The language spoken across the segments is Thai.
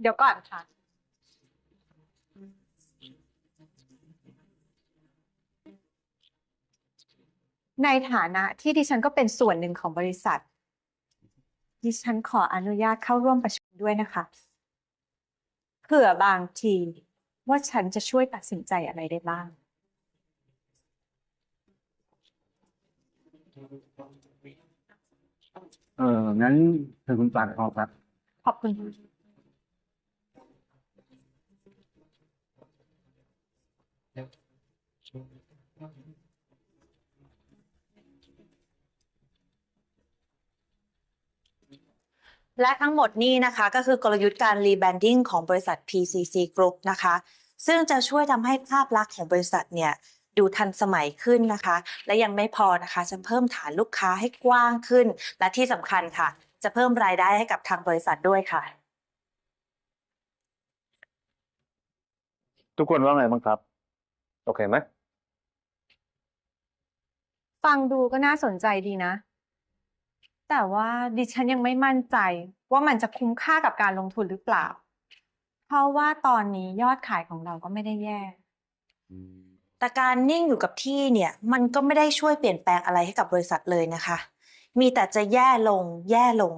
เดี๋ยวก่อนค่ะ ในฐานะที่ดิฉันก็เป็นส่วนหนึ่งของบริษัท ดิฉันขออนุญาตเข้าร่วมประชุมด้วยนะคะเผื่อบางทีว่าฉันจะช่วยตัดสินใจอะไรได้บ้าง เอองั้นเชิญคุณปานทองครับ ขอบคุณ และทั้งหมดนี้นะคะก็คือกลยุทธ์การรีแบรนดิ้งของบริษัท PCC Group นะคะ ซึ่งจะช่วยทำให้ภาพลักษณ์ของบริษัทเนี่ยดูทันสมัยขึ้นนะคะ และยังไม่พอนะคะจะเพิ่มฐานลูกค้าให้กว้างขึ้น และที่สำคัญค่ะ จะเพิ่มรายได้ให้กับทางบริษัทด้วยค่ะ ทุกคนว่าไงบ้างครับ โอเคไหม ฟังดูก็น่าสนใจดีนะ แต่ว่าดิฉันยังไม่มั่นใจว่ามันจะคุ้มค่ากับการลงทุนหรือเปล่า เพราะว่าตอนนี้ยอดขายของเราก็ไม่ได้แย่ แต่การนิ่งอยู่กับที่เนี่ย มันก็ไม่ได้ช่วยเปลี่ยนแปลงอะไรให้กับบริษัทเลยนะคะ มีแต่จะแย่ลง แย่ลง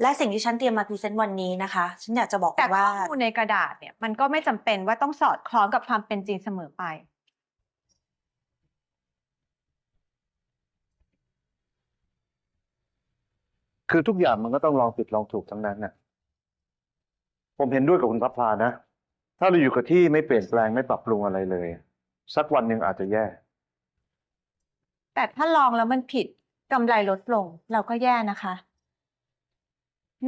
และสิ่งที่ฉันเตรียมมาพรีเซนต์วันนี้นะคะ ฉันอยากจะบอกแต่ข้ว่าอมูลในกระดาษเนี่ยมันก็ไม่จำเป็นว่าต้องสอดคล้องกับความเป็นจริงเสมอไป คือทุกอย่างมันก็ต้องลองผิดลองถูกทั้งนั้นน่ะ ผมเห็นด้วยกับคุณพัพพลานะ ถ้าเราอยู่กับที่ไม่เปลี่ยนแปลงไม่ปรับปรุงอะไรเลย สักวันหนึ่งอาจจะแย่ แต่ถ้าลองแล้วมันผิดกำไรลดลงเราก็แย่นะคะ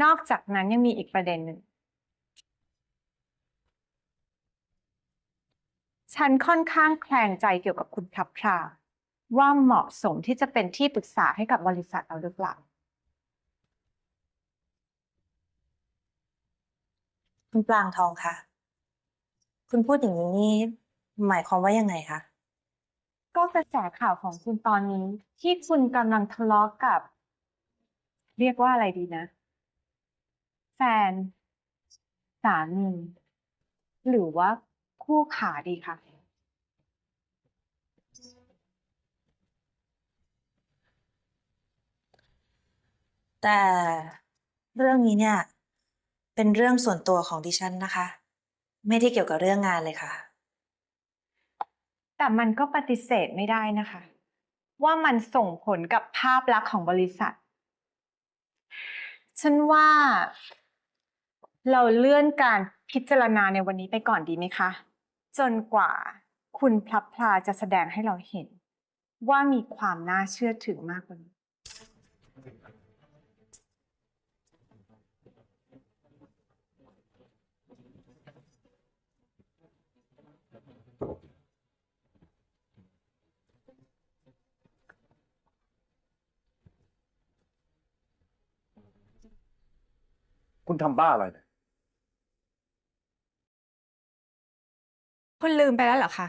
นอกจากนั้นยังมีอีกประเด็นหนึ่ง ฉันค่อนข้างแคลงใจเกี่ยวกับคุณพับพลาว่าเหมาะสมที่จะเป็นที่ปรึกษาให้กับบริษัทเราหรือเปล่า คุณปลางทองค่ะคุณพูดอย่างนี้นี่หมายความว่ายังไงคะ ก็กระแสข่าวของคุณตอนนี้ ที่คุณกำลังทะเลาะกับ เรียกว่าอะไรดีนะ แฟน สามี หรือว่าคู่ขาดีคะแต่เรื่องนี้เนี่ย เป็นเรื่องส่วนตัวของดิฉันนะคะ ไม่ได้เกี่ยวกับเรื่องงานเลยค่ะ แต่มันก็ปฏิเสธไม่ได้นะคะ ว่ามันส่งผลกับภาพลักษณ์ของบริษัท ฉันว่า เราเลื่อนการพิจารณาในวันนี้ไปก่อนดีไหมคะ จนกว่าคุณพลับพลาจะแสดงให้เราเห็น ว่ามีความน่าเชื่อถือมากกว่านี้ คุณทำบ้าอะไรเนี่ยคุณลืมไปแล้วเหรอคะ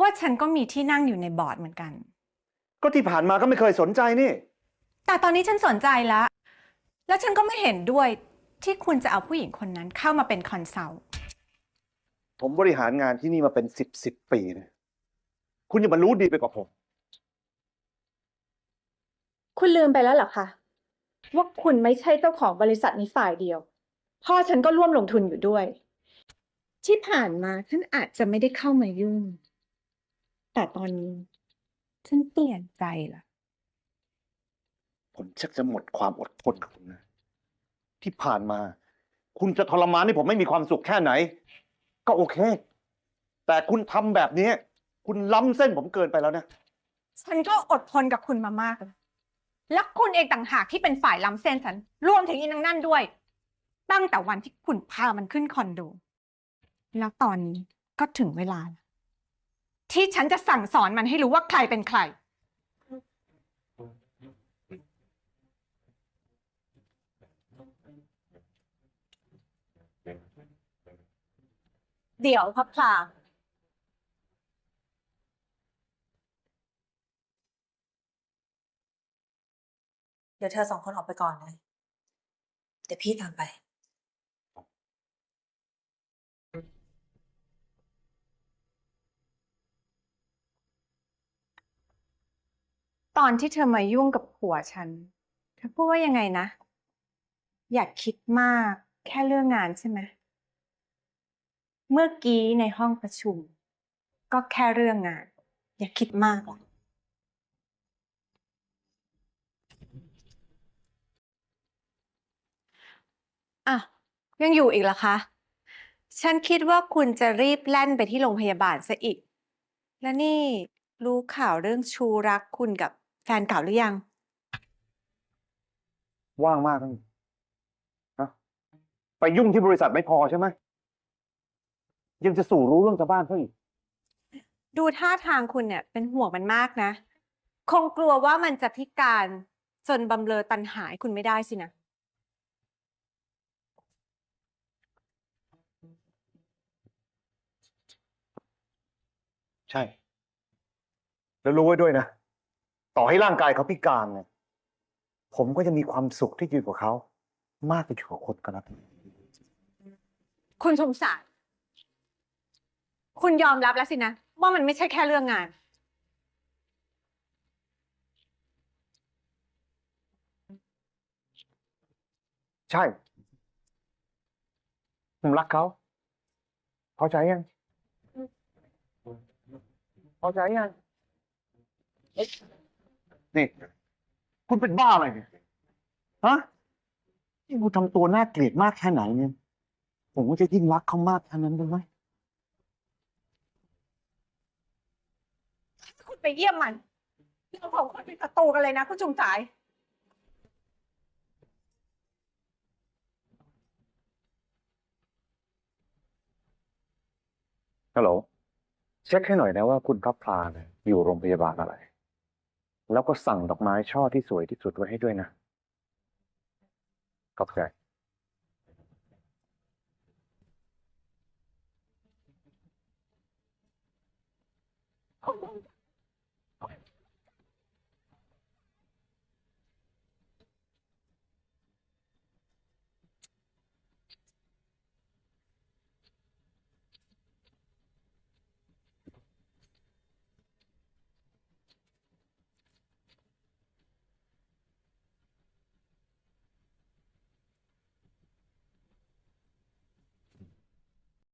ว่าฉันก็มีที่นั่งอยู่ในบอร์ดเหมือนกัน ก็ที่ผ่านมาก็ไม่เคยสนใจนี่ แต่ตอนนี้ฉันสนใจแล้ว แล้วฉันก็ไม่เห็นด้วยที่คุณจะเอาผู้หญิงคนนั้นเข้ามาเป็นคอนซัลท์ผมบริหารงานที่นี่มาเป็นสิบสิบปีเนี่ยคุณอย่ามารู้ดีไปกว่าผม คุณลืมไปแล้วเหรอคะ ว่าคุณไม่ใช่เจ้าของบริษัทนี้ฝ่ายเดียว พ่อฉันก็ร่วมลงทุนอยู่ด้วย ที่ผ่านมาฉันอาจจะไม่ได้เข้ามายุ่ง แต่ตอนนี้ ฉันเปลี่ยนใจละผมชักจะหมดความอดทนกับคุณนะที่ผ่านมา คุณจะทรมานให้ผมไม่มีความสุขแค่ไหน ก็โอเค แต่คุณทำแบบนี้ คุณล้ำเส้นผมเกินไปแล้วนะ ฉันก็อดทนกับคุณมามากแล้ว และคุณเองต่างหากที่เป็นฝ่ายล้ำเส้นฉัน รวมถึงอีนางนั่นด้วย ตั้งแต่วันที่คุณพามันขึ้นคอนโด แล้วตอนนี้ก็ถึงเวลาแล้วที่ฉันจะสั่งสอนมันให้รู้ว่าใครเป็นใคร เดี๋ยวพับพลา เดี๋ยวเธอสองคนออกไปก่อนนะ เดี๋ยวพี่ตามไป ตอนที่เธอมายุ่งกับผัวฉัน เธอพูดว่ายังไงนะ อยากคิดมากแค่เรื่องงานใช่ไหม เมื่อกี้ในห้องประชุม ก็แค่เรื่องงาน อย่าคิดมากหรอก อะ ยังอยู่อีกเหรอคะ ฉันคิดว่าคุณจะรีบแล่นไปที่โรงพยาบาลซะอีก แล้วนี่รู้ข่าวเรื่องชูรักคุณกับแฟนเก่าหรือยัง ว่างมากนะนะไปยุ่งที่บริษัทไม่พอใช่ไหม ยังจะสู่รู้เรื่องชาวบ้านเขาอีกดูท่าทางคุณเนี่ยเป็นห่วงมันมากนะ คงกลัวว่ามันจะพิการจนบำเรอตันหายคุณไม่ได้สินะ ช่ แล้วรู้ไว้ด้วยนะ ต่อให้ร่างกายเขาพิการเนี่ยผมก็จะมีความสุขที่อยู่กับเขา มากกว่าอยู่กับคนก็แล้วกันคุณสงสารคุณยอมรับแล้วสินะ ว่ามันไม่ใช่แค่เรื่องงาน ใช่ ผมรักเขาพอใจยังพ อใจยังเอ๊ะนี่ คุณเป็นบ้าอะไรเนี่ยฮะนี่คุณทำตัวน่าเกลียดมากแค่ไหนเนี่ย ผมก็จะยิ่งรักเขามากแค่นั้นเลยไหมคุณไปเยี่ยมมันเราสองคนเป็นศัตรูกันเลยนะ คุณจุงสาย ฮัลโหล เช็คให้หน่อยนะว่าคุณพระพลาเนี่ยอยู่โรงพยาบาลอะไร แล้วก็สั่งดอกไม้ช่อที่สวยที่สุดไว้ให้ด้วยนะขอบใจ